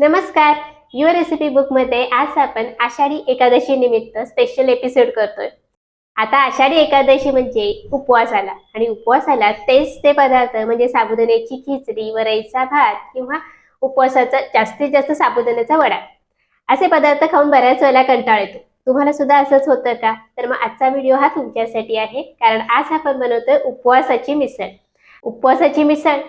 नमस्कार. Your recipe बुकमध्ये आज आपण आषाढी एकादशी निमित्त स्पेशल एपिसोड करतोय. आता आषाढी एकादशी म्हणजे उपवास आला आणि उपवास आला तेच ते पदार्थ म्हणजे साबुदाण्याची खिचडी वरईचा भात किंवा उपवासाचा जास्तीत जास्त साबुदाण्याचा वडा. असे पदार्थ खाऊन बऱ्याच वेळेला कंटाळ येतो. तुम्हाला सुद्धा असंच होतं का? तर मग आजचा व्हिडिओ हा तुमच्यासाठी आहे. कारण आज आपण बनवतोय उपवासाची मिसळ. उपवासाची मिसळ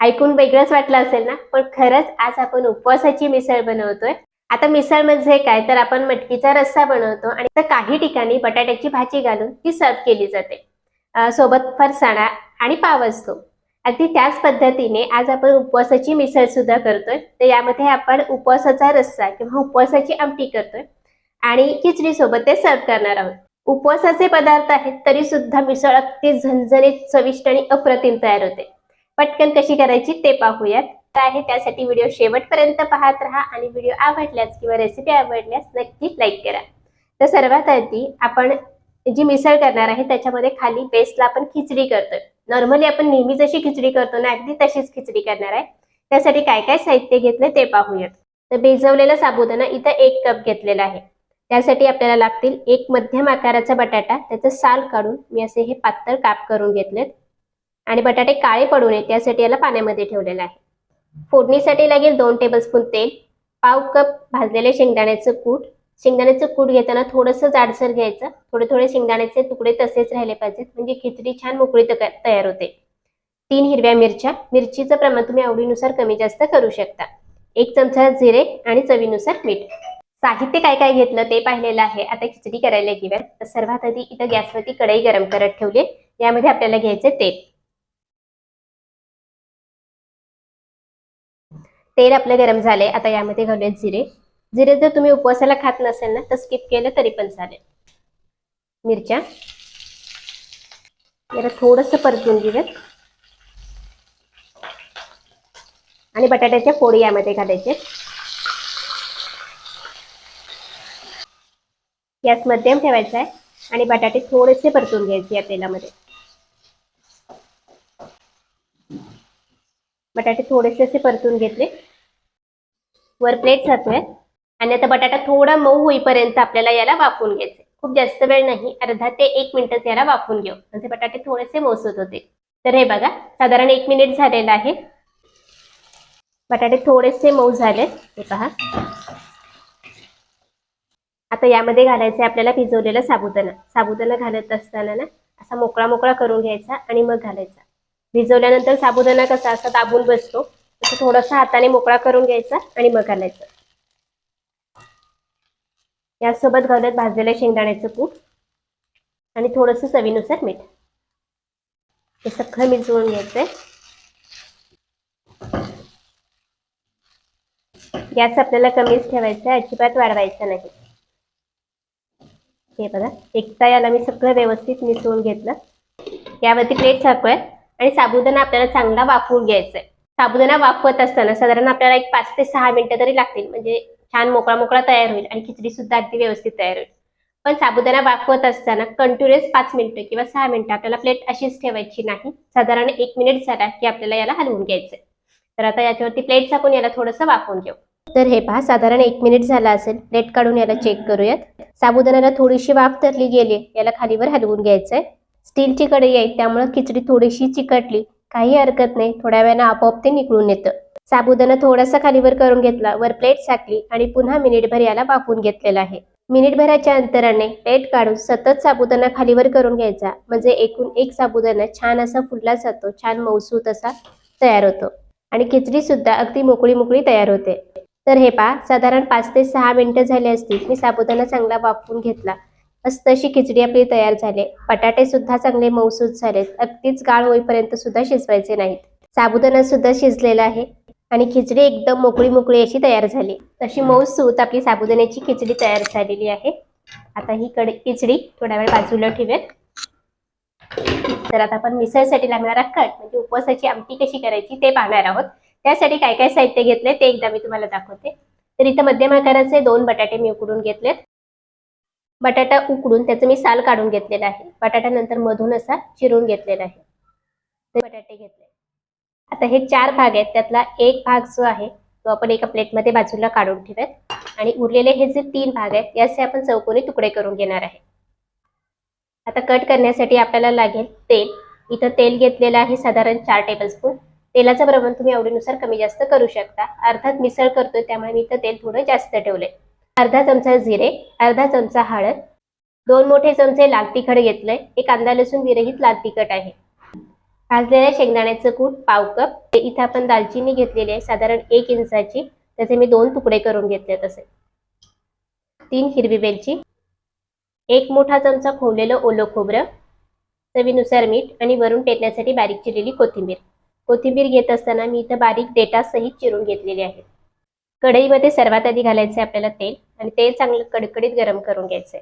ऐकून वेगळंच वाटलं असेल ना? पण खरंच आज आपण उपवासाची मिसळ बनवतोय. आता मिसळ म्हणजे काय? तर आपण मटकीचा रस्सा बनवतो आणि तर काही ठिकाणी बटाट्याची भाजी घालून ती सर्व केली जाते. सोबत फरसाणा आणि पाव असतो. अगदी त्याच पद्धतीने आज आपण उपवासाची मिसळ सुद्धा करतोय. तर यामध्ये आपण उपवासाचा रस्सा किंवा उपवासाची आमटी करतोय आणि खिचडी सोबत ते सर्व करणार आहोत. उपवासाचे पदार्थ आहेत तरी सुद्धा मिसळ अगदी झणझणीत चविष्ट आणि अप्रतिम तयार होते. पटकन कशी करायची ते पाहूयात. आहे त्यासाठी व्हिडिओ शेवटपर्यंत पाहत राहा आणि व्हिडिओ आवडल्यास किंवा रेसिपी आवडल्यास नक्की लाईक करा. तर सर्वात आधी आपण जी मिसळ करणार आहे त्याच्यामध्ये खाली बेसला आपण खिचडी करतोय. नॉर्मली आपण नेहमी जशी खिचडी करतो ना अगदी तशीच खिचडी करणार आहे. त्यासाठी काय काय साहित्य घेतलं ते पाहूयात. तर भिजवलेला साबुदाणा इथं एक कप घेतलेला आहे. त्यासाठी आपल्याला लागतील एक मध्यम आकाराचा बटाटा त्याचं साल काढून मी असे हे पातळ काप करून घेतलेत. आणि बटाटे काळे पडू नये त्यासाठी याला पाण्यामध्ये ठेवलेलं आहे. फोडणीसाठी लागेल दोन टेबलस्पून तेल पाव कप भाजलेले शेंगदाण्याचं कूट. शेंगदाण्याचं कूट घेताना थोडंसं जाडसर घ्यायचं. थोडे थोडे शेंगदाण्याचे तुकडे तसेच राहिले पाहिजेत म्हणजे खिचडी छान मोकळी तयार होते. तीन हिरव्या मिरच्या. मिरचीचं प्रमाण तुम्ही आवडीनुसार कमी जास्त करू शकता. एक चमचा जिरे आणि चवीनुसार मीठ. साहित्य काय काय घेतलं ते पाहिलेलं आहे. आता खिचडी करायला घेऊया तर सर्वात आधी इथं गॅसवरती कढई गरम करत ठेवली यामध्ये आपल्याला घ्यायचे तेल. तेल आपलं गरम झाले आता यामध्ये घालूयात जिरे. जिरे जर तुम्ही उपवासाला खात नसेल ना तर स्किप केलं तरी पण चालेल. मिरच्या. जरा थोडस परतून घेऊयात. आणि बटाट्याच्या फोडी यामध्ये घालायचे. गॅस मध्यम ठेवायचा आहे आणि बटाटे थोडेसे परतून घ्यायचे या तेलामध्ये. बटाटे थोडेसे असे परतून घेतले. वर प्लेट जातोय. आणि आता बटाटा थोडा मऊ होईपर्यंत आपल्याला याला वाफवून घ्यायचे खूप जास्त वेळ नाही अर्धा ते एक मिनिटच याला वाफवून घेऊ. म्हणजे बटाटे थोडेसे मोसत होते तर हे बघा साधारण एक मिनिट झालेलं आहे. बटाटे थोडेसे मऊ झाले हे पहा. आता यामध्ये घालायचे आपल्याला भिजवलेला साबुदाणा. साबुदाणा घालत असताना ना असा मोकळा मोकळा करून घ्यायचा आणि मग घालायचा. भिजवल्यानंतर साबुदाणा कसा असा दाबून बसतो. तसं हाताने मोकळा करून घ्यायचा आणि मग घालायचं. यासोबत घालत भाजलेलं शेंगदाण्याचं कूट आणि थोडंसं चवीनुसार मीठ. हे सगळं मिसळून घ्यायचंय. गॅस आपल्याला कमीच ठेवायचा आहे अजिबात वाढवायचा नाही. हे बघा एकदा याला मी सगळं व्यवस्थित मिसळून घेतलं. यावरती प्लेट झाकूया आणि साबुदाणा आपल्याला चांगला वाफवून घ्यायचा आहे साबुदाणा वाफवत असताना साधारण आपल्याला एक पाच ते सहा मिनिटं तरी लागतील. म्हणजे छान मोकळा मोकळा तयार होईल आणि खिचडी सुद्धा अगदी व्यवस्थित तयार होईल. पण साबुदाणा वाफवत असताना कंटिन्युअस पाच मिनिटं किंवा सहा मिनिटं आपल्याला प्लेट अशीच ठेवायची नाही. साधारण एक मिनिट झाला की आपल्याला याला हलवून घ्यायचं तर आता याच्यावरती प्लेट झाकून याला थोडंसं वाफवून घेऊ. तर हे पहा साधारण एक मिनिट झाला असेल. प्लेट काढून याला चेक करूयात. साबुदाण्याला थोडीशी वाफ तरली गेली याला खालीवर हलवून घ्यायचंय. स्टीलची कढई आहे त्यामुळे खिचडी थोडीशी चिकटली. काही हरकत नाही. थोड्या वेळानं आपोआप ते निघून येतं. साबुदाणा थोडासा खालीवर करून घेतला. वर प्लेट साकली आणि पुन्हा मिनिटभर याला वाफवून घेतलेला आहे. मिनिटभराच्या अंतराने प्लेट काढून सतत साबुदाणा खालीवर करून घ्यायचा. म्हणजे एकूण एक साबुदाणा छान असा फुलला जातो. छान मौसूत असा तयार होतो. आणि खिचडी सुद्धा अगदी मोकळी मोकळी तयार होते. तर हे पहा साधारण पाच ते सहा मिनिटं झाली असतील. मी साबुदाणा चांगला वाफवून घेतला. मस्त अशी खिचडी आपली तयार झाली. बटाटे सुद्धा चांगले मऊसूत झालेत. अगदीच गाळ होईपर्यंत सुद्धा शिजवायचे नाहीत. साबुदाणा सुद्धा शिजलेला आहे. आणि खिचडी एकदम मोकळी मोकळी अशी तयार झाली. तशी मऊसूत आपली साबुदाण्याची खिचडी तयार झालेली आहे. आता ही कड खिचडी थोड्या वेळ बाजूला ठेवेल तर आता आपण मिसळसाठी लागणारा कट म्हणजे उपवासाची आमटी कशी करायची ते पाहणार आहोत. त्यासाठी काय काय साहित्य घेतले ते एकदा मी तुम्हाला दाखवते. तर इथं मध्यम आकाराचे दोन बटाटे मी उकडून घेतलेत. बटाटा उकडून त्याचं मी साल काढून घेतलेला आहे. बटाटा नंतर मधून असा चिरून घेतलेला आहे. ते बटाटे घेतले. आता हे चार भाग आहेत. त्यातला एक भाग जो आहे तो आपण एका प्लेटमध्ये बाजूला काढून ठेवूयात. आणि उरलेले हे जे तीन भाग आहेत याचे आपण चौकोनी तुकडे करून घेणार आहे. आता कट करण्यासाठी आपल्याला लागेल तेल. इथं तेल घेतलेलं आहे साधारण चार टेबलस्पून तेलाचं प्रमाण तुम्ही आवडीनुसार कमी जास्त करू शकता. अर्थात मिसळ करतोय त्यामुळे मी इथं तेल थोडं जास्त ठेवलंय. अर्धा चमचा जिरे अर्धा चमचा हळद दोन मोठे चमचे लाल तिखट घेतलंय एक कांदा लसूण विरहित लाल तिखट आहे. भाजलेल्या शेंगदाण्याचं कूट पाव कप इथं आपण दालचिनी घेतलेली आहे साधारण एक इंचाची त्याचे मी दोन तुकडे करून घेतले तसे. तीन हिरवी वेलची एक मोठा चमचा खोवलेलं ओलं खोबरं चवीनुसार मीठ आणि वरून पेटण्यासाठी बारीक चिरलेली कोथिंबीर. कोथिंबीर घेत असताना मी इथं बारीक डेटा सहित चिरून घेतलेली आहे. कढईमध्ये सर्वात आधी घालायचे आपल्याला तेल. आणि तेल चांगलं कडकडीत गरम करून घ्यायचंय.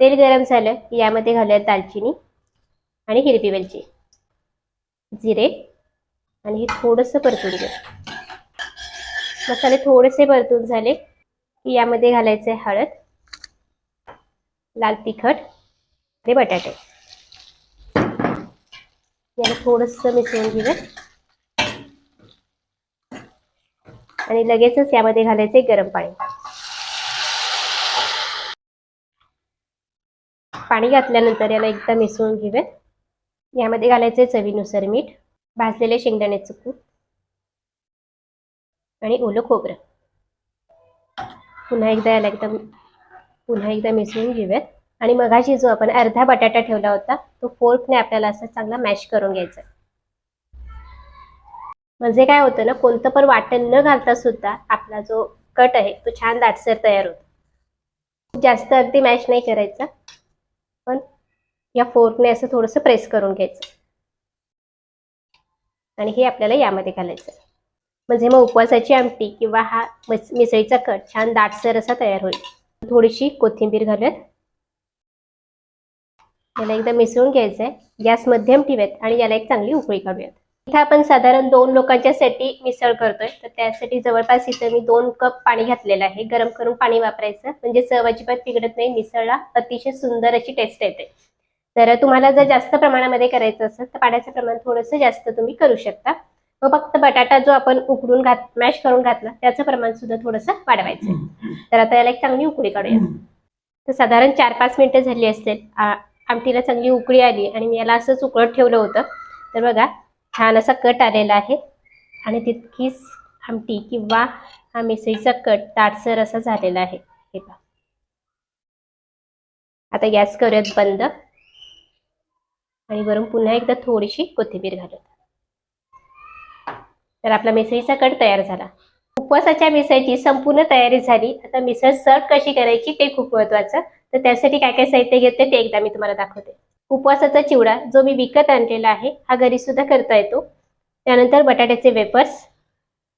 तेल गरम झालं की यामध्ये घालूयात दालचिनी आणि हिरवी वेलची जिरे आणि हे थोडंसं परतून घ्या मसाले थोडेसे परतून झाले की यामध्ये घालायचे हळद लाल तिखट आणि बटाटे. याला थोडंसं मिसळून घेऊया. आणि लगेचच यामध्ये घालायचे गरम पाणी. पाणी घातल्यानंतर याला एकदा मिसळून घेऊयात. यामध्ये घालायचे चवीनुसार मीठ भाजलेले शेंगदाण्याचं कूट आणि ओलं खोबरं. पुन्हा एकदा याला एकदम पुन्हा एकदा मिसळून घेऊयात. आणि मगाशी जो आपण अर्धा बटाटा ठेवला होता तो फोर्कने आपल्याला असं चांगला मॅश करून घ्यायचा म्हणजे काय होतं ना कोणतं पण वाटण न घालता सुद्धा आपला जो कट आहे तो छान दाटसर तयार होतो. जास्त अगदी मॅश नाही करायचा. पण या फोर्कने असं थोडंसं प्रेस करून घ्यायचं. आणि हे आपल्याला यामध्ये घालायचं. म्हणजे मग उपवासाची आमटी किंवा हा मिसळीचा कट छान दाटसर असा तयार होईल. थोडीशी कोथिंबीर घालूयात. याला एकदा मिसळून घ्यायचं आहे गॅस मध्यम ठेवूयात आणि याला एक चांगली उकळी काढूयात. इथे आपण साधारण दोन लोकांच्यासाठी मिसळ करतोय. तर त्यासाठी जवळपास इथं मी दोन कप पाणी घातलेलं आहे. गरम करून पाणी वापरायचं. म्हणजे चव अजिबात बिघडत नाही. मिसळला अतिशय सुंदर अशी टेस्ट येते. तर तुम्हाला जर जास्त प्रमाणामध्ये करायचं असेल तर पाण्याचं प्रमाण थोडंसं जास्त तुम्ही करू शकता. व फक्त बटाटा जो आपण उकडून घात मॅश करून घातला त्याचं प्रमाण सुद्धा थोडंसं वाढवायचं तर आता याला एक चांगली उकळी काढूया. तर साधारण चार पाच मिनिटं झाली असतील. आमटीला चांगली उकळी आली आणि मी याला असंच उकळत ठेवलं होतं. तर बघा छान असा कट आलेला आहे. आणि तितकीच आमटी किंवा हा मिसळीचा कट ताटसर असा झालेला आहे. हे पहा. आता गॅस करूयात बंद. आणि वरून पुन्हा एकदा थोडीशी कोथिंबीर घालूयात तर आपला मिसळीचा कट तयार झाला. उपवासाच्या मिसळची संपूर्ण तयारी झाली. आता मिसळ सर्व कशी करायची ते खूप महत्वाचं. तर त्यासाठी काय काय साहित्य घेते ते एकदा मी तुम्हाला दाखवते. उपवासाचा चिवडा जो मी विकत आणलेला आहे हा घरी सुद्धा करता येतो. त्यानंतर बटाट्याचे वेपर्स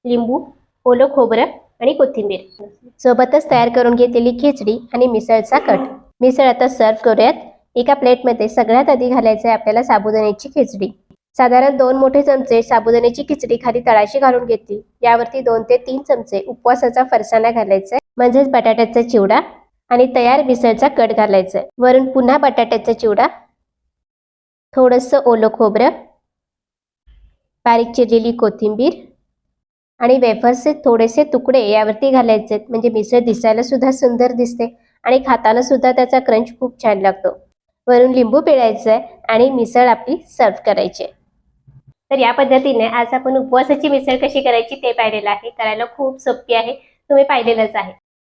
लिंबू ओलं खोबरं आणि कोथिंबीर. सोबतच तयार करून घेतलेली खिचडी आणि मिसळचा कट. मिसळ आता सर्व करूयात. एका प्लेटमध्ये सगळ्यात आधी घालायचं आहे आपल्याला साबुदाण्याची खिचडी. साधारण दोन मोठे चमचे साबुदाण्याची खिचडी खाली तळाशी घालून घेतली. यावरती दोन ते तीन चमचे उपवासाचा फरसाणा घालायचा म्हणजेच बटाट्याचा चिवडा आणि तयार मिसळचा कट घालायचा वरून पुन्हा बटाट्याचा चिवडा थोडंसं ओलं खोबरं बारीक चिरलेली कोथिंबीर आणि वेफर्सचे थोडेसे तुकडे यावरती घालायचे. म्हणजे मिसळ दिसायला सुद्धा सुंदर दिसते आणि खाताना सुद्धा त्याचा क्रंच खूप छान लागतो. वरून लिंबू पिळायचं आहे आणि मिसळ आपली सर्व करायची. तर या पद्धतीने आज आपण उपवासाची मिसळ कशी करायची ते पाहिलेलं आहे. करायला खूप सोपी आहे. तुम्ही पाहिलेलंच आहे.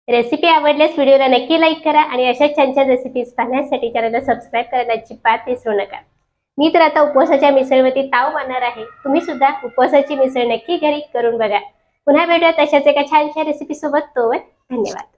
रेसिपी आवडल्यास व्हिडिओला नक्की लाईक करा आणि अशा छान छान रेसिपीज पाहण्यासाठी चॅनलला सबस्क्राईब करायला अजिबात विसरू नका. मी तर आता उपवासाच्या मिसळवरती ताव मानणार आहे. तुम्ही सुद्धा उपवासाची मिसळ नक्की घरी करून बघा. पुन्हा भेटूया तशाच एका छानशा रेसिपी सोबत. तोवर धन्यवाद.